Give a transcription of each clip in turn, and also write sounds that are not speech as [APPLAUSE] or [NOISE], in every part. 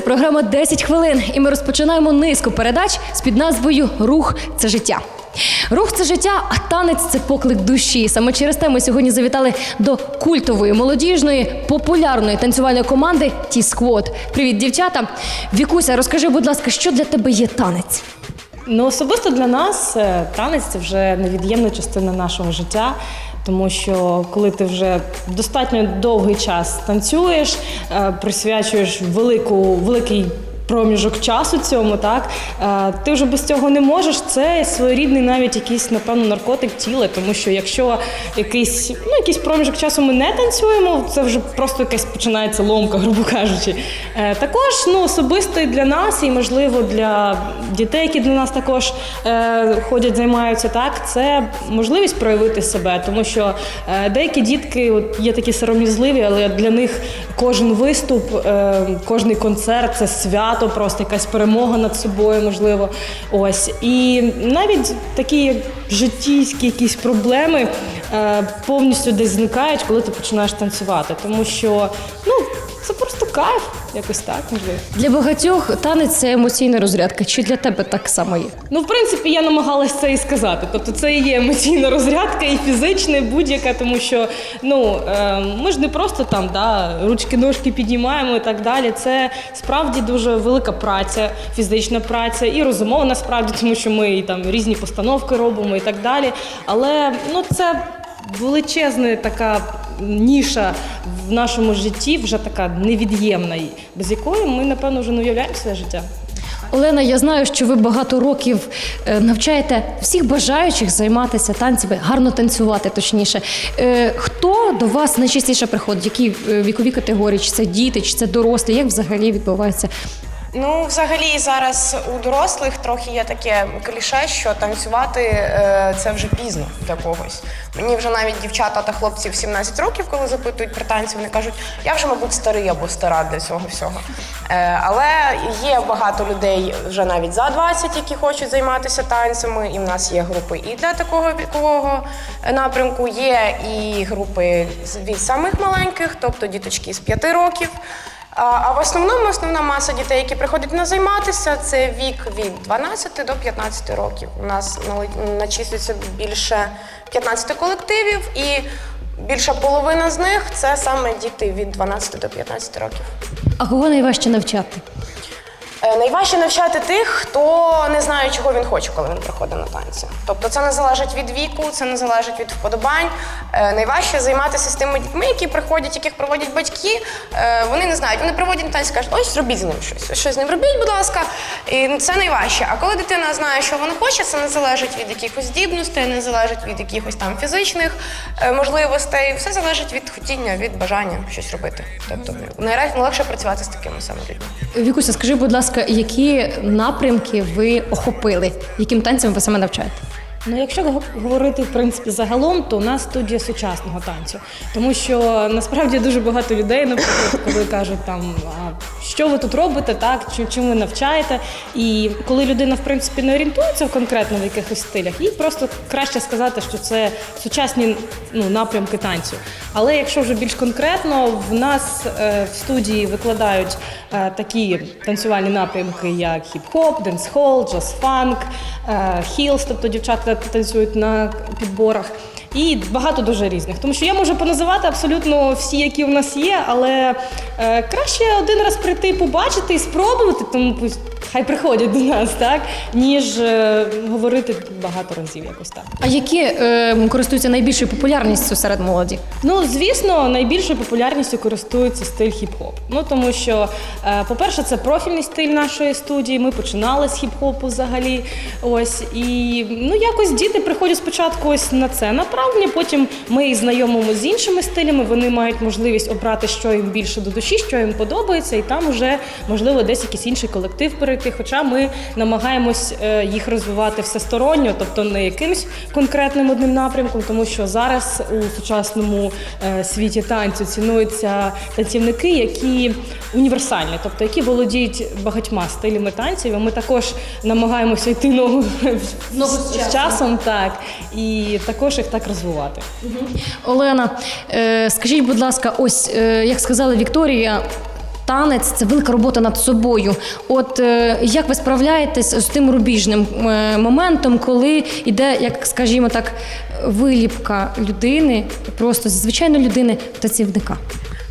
Це програма «10 хвилин, і ми розпочинаємо низку передач з під назвою Рух це життя. Рух це життя, а танець це поклик душі. Саме через те ми сьогодні завітали до культової, молодіжної, популярної танцювальної команди Ті Сквот. Привіт, дівчата! Вікуся, розкажи, будь ласка, що для тебе є танець? Ну, особисто для нас е, танець це вже невід'ємна частина нашого життя. Тому що коли ти вже достатньо довгий час танцюєш, е, присвячуєш велику, великий проміжок часу цьому, так е, ти вже без цього не можеш. Це своєрідний навіть якийсь, напевно, наркотик тіла. Тому що якщо якийсь, ну, якийсь проміжок часу ми не танцюємо, це вже просто якась починається ломка, [LAUGHS] грубо кажучи. Е, Також ну, особисто і для нас, і можливо для дітей, які до нас також е, ходять, займаються так. Це можливість проявити себе, тому що деякі дітки от, є такі сором'язливі, але для них кожен виступ, кожний концерт це свято, просто якась перемога над собою, можливо. Ось і навіть такі життійські якісь проблеми е, повністю десь зникають, коли ти починаєш танцювати, тому що ну це просто кайф, якось так можливо. Для багатьох танець це емоційна розрядка. Чи для тебе так само є? Ну, в принципі, я намагалась це і сказати. Тобто, це і є емоційна розрядка, і фізична, і будь-яка, тому що ну е, ми ж не просто там да, ручки-ножки піднімаємо і так далі. Це справді дуже велика праця, фізична праця і розумова насправді, тому що ми і там різні постановки робимо і так далі. Але ну це величезна така ніша в нашому житті, вже така невід'ємна, без якої ми, напевно, вже не уявляємо своє життя. Олена, я знаю, що ви багато років е, навчаєте всіх бажаючих займатися танцями, гарно танцювати, точніше. Е, Хто до вас найчастіше приходить? Які е, вікові категорії? Чи це діти, чи це дорослі? Як взагалі відбувається? Ну, взагалі, зараз у дорослих трохи є таке кліше, що танцювати е, це вже пізно для когось. Мені вже навіть дівчата та хлопці в 17 років, коли запитують про танці, вони кажуть, я вже, мабуть, старий або стара для цього всього. Е, але є багато людей вже навіть за 20, які хочуть займатися танцями. І в нас є групи і для такого вікового напрямку, є і групи від самих маленьких, тобто діточки з 5 років. А в основному основна маса дітей, які приходять на займатися, це вік від 12 до 15 років. У нас начислюється більше 15 колективів, і більша половина з них це саме діти від 12 до 15 років. А кого найважче навчати? Е, Найважче навчати тих, хто не знає, чого він хоче, коли він приходить на танці. Тобто це не залежить від віку, це не залежить від вподобань. Е, Найважче займатися з тими дітьми, які приходять, яких проводять батьки. Е, Вони не знають, вони приводять на танці, кажуть, ось зробіть з ним щось. Щось з ним робіть, будь ласка. І це найважче. А коли дитина знає, що вона хоче, це не залежить від якихось здібностей, не залежить від якихось там фізичних можливостей. Все залежить від хотіння, від бажання щось робити. Тобто найлегше працювати з такими саме людьми. Вікуся, скажи, будь ласка, які напрямки ви охопили? Яким танцям ви саме навчаєте? Ну, якщо говорити в принципі загалом, то у нас студія сучасного танцю, тому що насправді дуже багато людей, наприклад, коли кажуть там, що ви тут робите, так чи чим ви навчаєте. І коли людина в принципі не орієнтується конкретно в якихось стилях, їй просто краще сказати, що це сучасні ну, напрямки танцю. Але якщо вже більш конкретно, в нас е, в студії викладають е, такі танцювальні напрямки, як хіп-хоп, денс-хол, джаз-фанк, е, хілс, тобто дівчатка танцюють на підборах. І багато дуже різних. Тому що я можу поназивати абсолютно всі, які в нас є, але е, краще один раз прийти, побачити і спробувати, тому пусть хай приходять до нас, так, ніж е, говорити багато разів якось так. А які е, користуються найбільшою популярністю серед молоді? Ну, звісно, найбільшою популярністю користується стиль хіп-хоп. Ну тому що, е, по-перше, це профільний стиль нашої студії. Ми починали з хіп-хопу взагалі. Ось і ну якось діти приходять спочатку ось на це направлення. Потім ми їх знайомимо з іншими стилями. Вони мають можливість обрати, що їм більше до душі, що їм подобається, і там вже можливо десь якийсь інший колектив перейти. Хоча ми намагаємось е, їх розвивати всесторонньо, тобто не якимось конкретним одним напрямком, тому що зараз у сучасному е, світі танцю цінуються танцівники, які універсальні, тобто які володіють багатьма стилями танців. І Ми також намагаємося йти ногу, з часом. часом, так і також їх так розвивати. Олена, е, скажіть, будь ласка, ось як сказала Вікторія. Танець це велика робота над собою. От е, як ви справляєтесь з тим рубіжним е, моментом, коли йде, як скажімо так, виліпка людини, просто звичайної людини танцівника?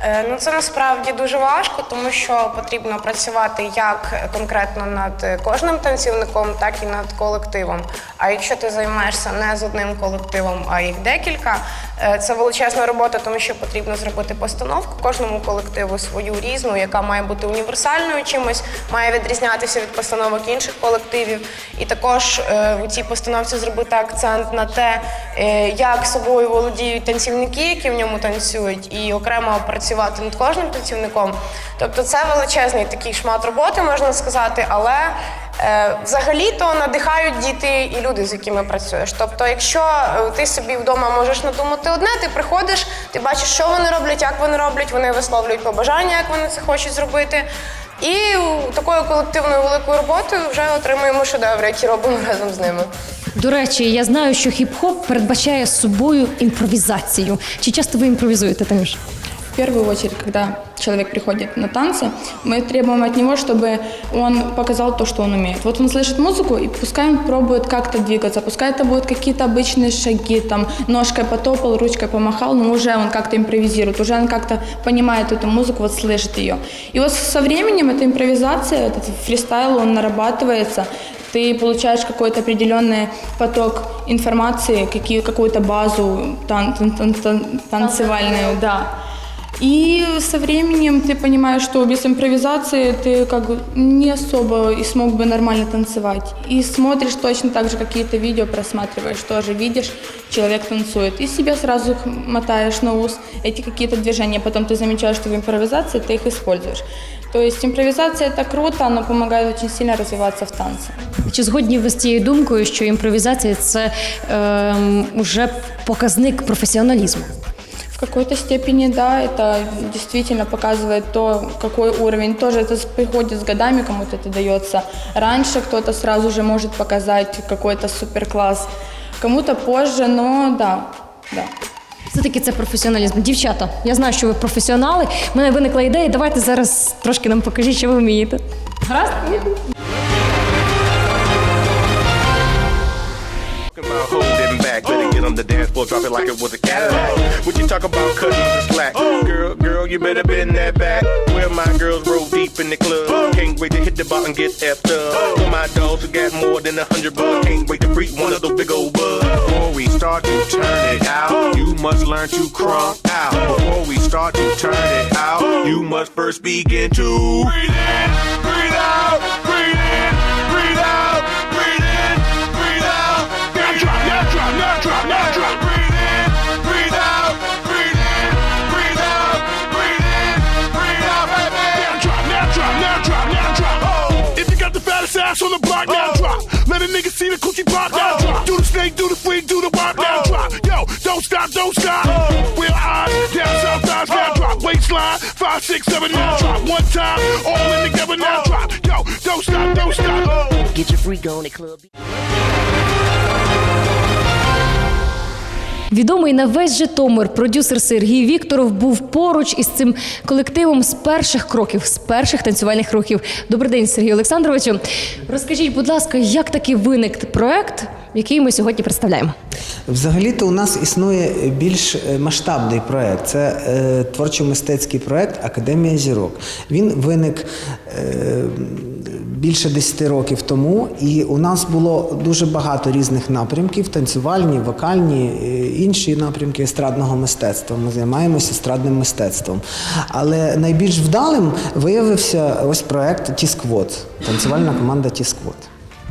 Е, Ну це насправді дуже важко, тому що потрібно працювати як конкретно над кожним танцівником, так і над колективом. А якщо ти займаєшся не з одним колективом, а їх декілька, це величезна робота, тому що потрібно зробити постановку кожному колективу свою різну, яка має бути універсальною чимось, має відрізнятися від постановок інших колективів. І також е, у цій постановці зробити акцент на те, е, як собою володіють танцівники, які в ньому танцюють, і окремо працювати над кожним танцівником. Тобто це величезний такий шмат роботи, можна сказати, але е, взагалі-то надихають діти і люди, з якими працюєш. Тобто, якщо е, ти собі вдома можеш надумати одне, ти приходиш, ти бачиш, що вони роблять, як вони роблять, вони висловлюють побажання, як вони це хочуть зробити. І такою колективною великою роботою вже отримуємо шедеври, які робимо разом з ними. До речі, я знаю, що хіп-хоп передбачає собою імпровізацію. Чи часто ви імпровізуєте, Танюш? В первую очередь, когда человек приходит на танцы, мы требуем от него, чтобы он показал то, что он умеет. Вот он слышит музыку, и пускай он пробует как-то двигаться, пускай это будут какие-то обычные шаги, там, ножкой потопал, ручкой помахал, но уже он как-то импровизирует, уже он как-то понимает эту музыку, вот слышит ее. И вот со временем эта импровизация, этот фристайл, он нарабатывается, ты получаешь какой-то определенный поток информации, какие, какую-то базу тан- тан- тан- тан- танцевальную, да. И со временем ты понимаешь, что без импровизации ты как бы не особо и смог бы нормально танцевать. И смотришь точно так же какие-то видео, просматриваешь, тоже видишь, человек танцует. И себе сразу их мотаешь на ус эти какие-то движения. Потом ты замечаешь, что в импровизации ты их используешь. То есть импровизация это круто, она помогает очень сильно развиваться в танце. Чи згодні ви з цією думкою, що імпровізація це ем, уже показник професіоналізму? В какой-то степени, да, это действительно показывает то, какой уровень. Тоже это с- приходит с годами, кому-то это дается раньше, кто-то сразу же может показать какой-то суперкласс, кому-то позже, но да, да. Все-таки це професіоналізм. Дівчата, я знаю, що ви професіонали. У мене виникла ідея. Давайте зараз трошки нам покажіть, що ви вмієте. Гаразд? Talking Get on the dance floor, drop it like it was a Cadillac. Would you talk about cutting the slack? Girl, girl, you better bend that back. Where my girls roll deep in the club. Can't wait to hit the bar and get effed up. For my dogs who got more than a hundred bucks. Can't wait to freak one of those big old bugs. Before we start to turn it out, you must learn to crunk out. Before we start to turn it out, you must first begin to breathe in, breathe Let a nigga see the coochie pop, now oh. drop. Do the snake, do the freak, do the wop, now oh. drop. Yo, don't stop, don't stop. Oh. Real eyes, down south thighs, now drop. Waistline, five, six, seven, now drop. One time, all in together, now drop. Yo, don't stop, don't stop. Get your freak on at Club. Відомий на весь Житомир продюсер Сергій Вікторов був поруч із цим колективом з перших кроків, з перших танцювальних років. Добрий день, Сергій Олександровичу. Розкажіть, будь ласка, як таки виник проект, який ми сьогодні представляємо? Взагалі-то у нас існує більш е, масштабний проект. Це е, творчо-мистецький проект Академія зірок. Він виник е, більше 10 років тому, і у нас було дуже багато різних напрямків: танцювальні, вокальні, е, інші напрямки естрадного мистецтва. Ми займаємося естрадним мистецтвом. Але найбільш вдалим виявився ось проект Тісквот, танцювальна команда Тісквот.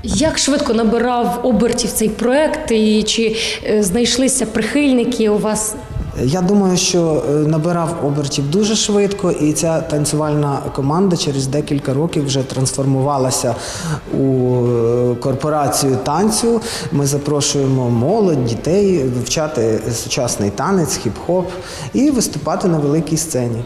Як швидко набирав обертів цей проект, і чи е, знайшлися прихильники у вас? Я думаю, що е, набирав обертів дуже швидко, і ця танцювальна команда через декілька років вже трансформувалася у е, корпорацію танцю. Ми запрошуємо молодь, дітей вивчати сучасний танець, хіп-хоп і виступати на великій сцені.